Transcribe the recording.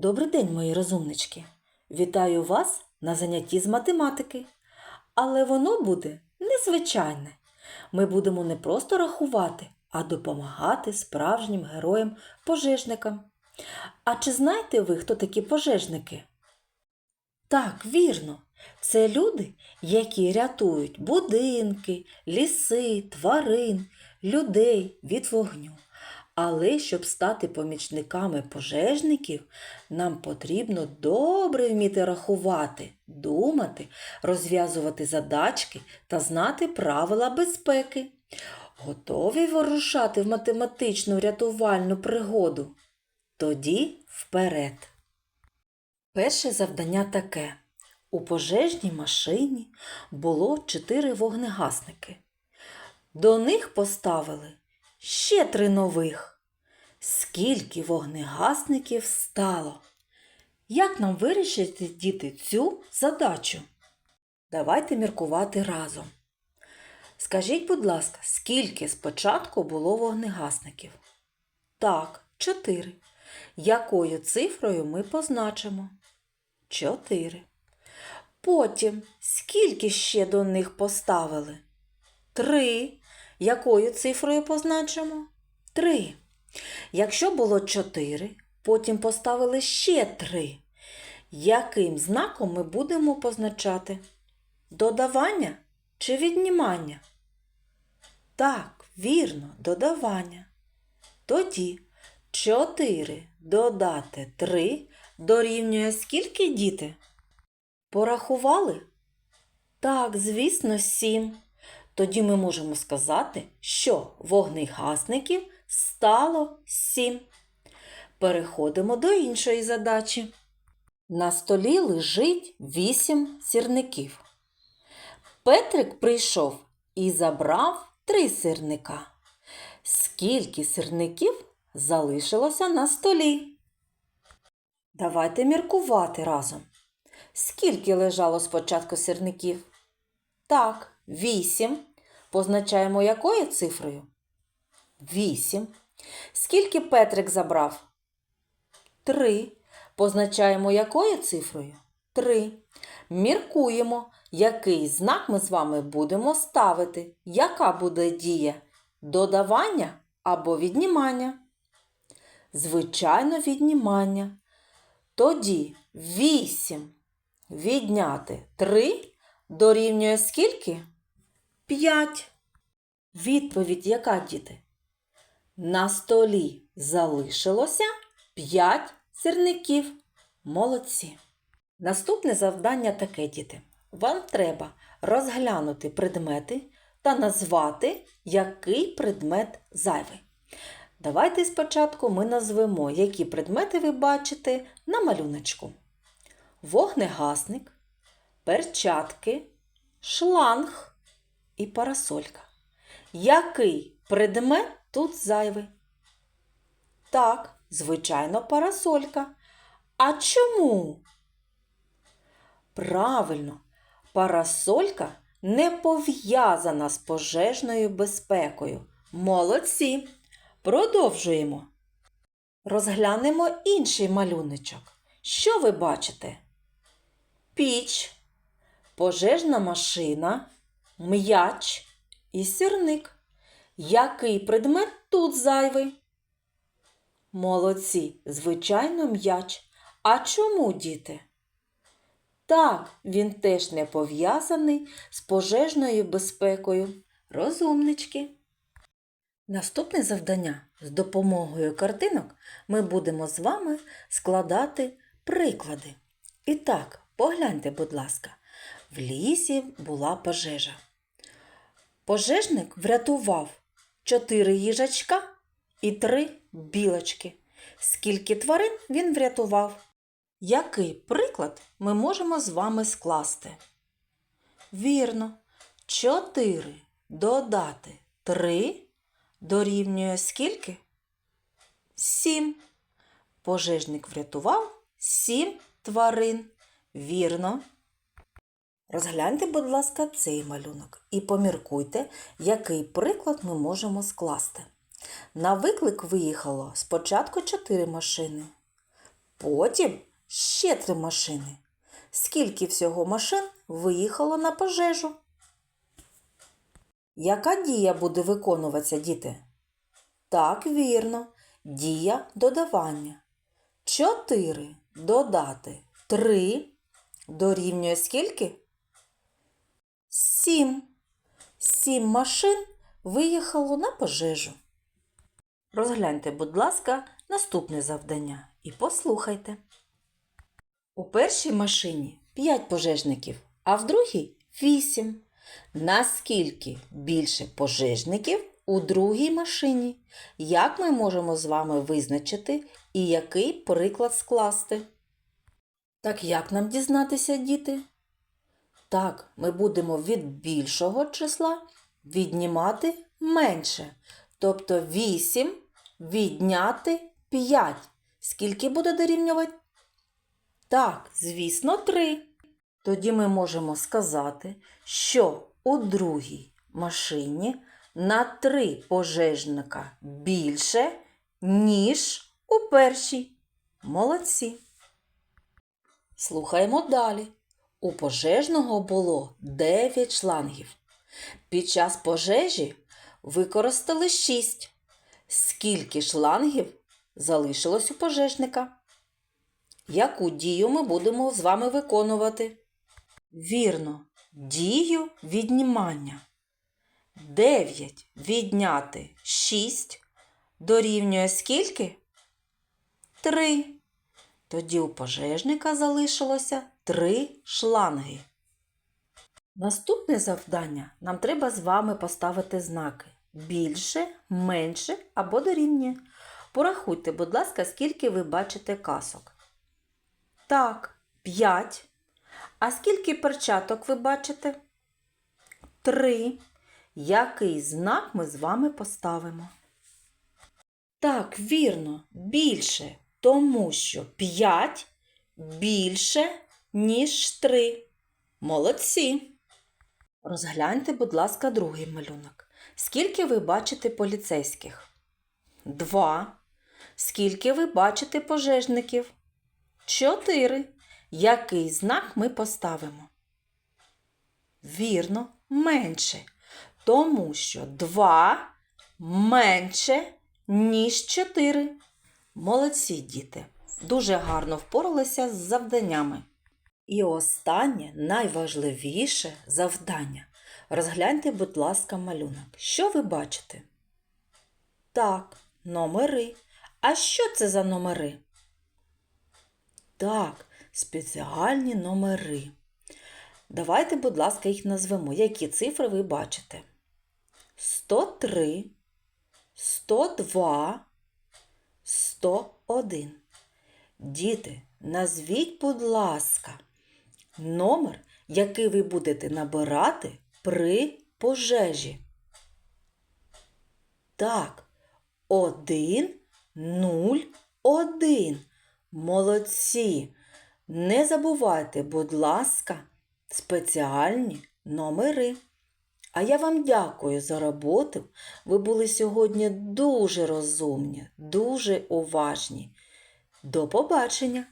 Добрий день, мої розумнички! Вітаю вас на занятті з математики. Але воно буде незвичайне. Ми будемо не просто рахувати, а допомагати справжнім героям-пожежникам. А чи знаєте ви, хто такі пожежники? Так, вірно. Це люди, які рятують будинки, ліси, тварин, людей від вогню. Але щоб стати помічниками пожежників, нам потрібно добре вміти рахувати, думати, розв'язувати задачки та знати правила безпеки. Готові вирушати в математичну рятувальну пригоду? Тоді вперед. Перше завдання таке. У пожежній машині було чотири вогнегасники. До них поставили ще три нових. Скільки вогнегасників стало? Як нам вирішити, діти, цю задачу? Давайте міркувати разом. Скажіть, будь ласка, скільки спочатку було вогнегасників? Так, чотири. Якою цифрою ми позначимо? Чотири. Потім скільки ще до них поставили? Три. Якою цифрою позначимо? Три. Якщо було чотири, потім поставили ще три. Яким знаком ми будемо позначати? Додавання чи віднімання? Так, вірно, додавання. Тоді 4 додати 3 дорівнює скільки діти? Порахували? Так, звісно, 7. Тоді ми можемо сказати, що вогнегасників стало 7. Переходимо до іншої задачі. На столі лежить 8 сірників. Петрик прийшов і забрав 3 сирника. Скільки сирників залишилося на столі? Давайте міркувати разом. Скільки лежало спочатку сирників? Так, вісім. Позначаємо якою цифрою? Вісім. Скільки Петрик забрав? Три. Позначаємо якою цифрою? Три. Міркуємо, який знак ми з вами будемо ставити. Яка буде дія? Додавання або віднімання? Звичайно, віднімання. Тоді 8 відняти 3 дорівнює скільки? 5. Відповідь яка, діти? На столі залишилося 5 сирників. Молодці. Наступне завдання таке, діти. Вам треба розглянути предмети та назвати, який предмет зайвий. Давайте спочатку ми назвемо, які предмети ви бачите на малюночку. Вогнегасник, перчатки, шланг і парасолька. Який предмет тут зайвий? Так, звичайно, парасолька. А чому? Правильно, парасолька не пов'язана з пожежною безпекою. Молодці! Продовжуємо. Розглянемо інший малюночок. Що ви бачите? Піч, пожежна машина, м'яч і сірник. Який предмет тут зайвий? Молодці, звичайно, м'яч. А чому, діти? Так, він теж не пов'язаний з пожежною безпекою. Розумнички. Наступне завдання з допомогою картинок ми будемо з вами складати приклади. І так, погляньте, будь ласка, в лісі була пожежа. Пожежник врятував чотири їжачка і три білочки. Скільки тварин він врятував? Який приклад ми можемо з вами скласти? Вірно, 4 додати 3 дорівнює скільки? 7. Пожежник врятував 7 тварин. Вірно. Розгляньте, будь ласка, цей малюнок і поміркуйте, який приклад ми можемо скласти. На виклик виїхало спочатку 4 машини. Потім ще три машини. Скільки всього машин виїхало на пожежу? Яка дія буде виконуватися, діти? Так, вірно, дія додавання. Чотири додати три дорівнює скільки? Сім. Сім машин виїхало на пожежу. Розгляньте, будь ласка, наступне завдання і послухайте. У першій машині 5 пожежників, а в другій 8. Наскільки більше пожежників у другій машині? Як ми можемо з вами визначити і який приклад скласти? Так як нам дізнатися, діти? Так, ми будемо від більшого числа віднімати менше. Тобто 8 відняти 5. Скільки буде дорівнювати? Так, звісно, 3. Тоді ми можемо сказати, що у другій машині на 3 пожежника більше, ніж у першій. Молодці. Слухаємо далі. У пожежного було 9 шлангів. Під час пожежі використали 6. Скільки шлангів залишилось у пожежника? Яку дію ми будемо з вами виконувати? Вірно, дію віднімання. 9 відняти 6 дорівнює скільки? 3. Тоді у пожежника залишилося 3 шланги. Наступне завдання нам треба з вами поставити знаки більше, менше або дорівнює. Порахуйте, будь ласка, скільки ви бачите касок. Так, 5. А скільки перчаток ви бачите? 3. Який знак ми з вами поставимо? Так, вірно, більше, тому що 5 більше, ніж 3. Молодці. Розгляньте, будь ласка, другий малюнок. Скільки ви бачите поліцейських? Два. Скільки ви бачите пожежників? Чотири. Який знак ми поставимо? Вірно, менше. Тому що два менше, ніж чотири. Молодці діти. Дуже гарно впоралися з завданнями. І останнє, найважливіше завдання. Розгляньте, будь ласка, малюнок. Що ви бачите? Так, номери. А що це за номери? Так, спеціальні номери. Давайте, будь ласка, їх назвемо. Які цифри ви бачите? 103, 102, 101. Діти, назвіть, будь ласка, номер, який ви будете набирати при пожежі. Так, 1, 0, 1. Молодці. Не забувайте, будь ласка, спеціальні номери. А я вам дякую за роботу. Ви були сьогодні дуже розумні, дуже уважні. До побачення!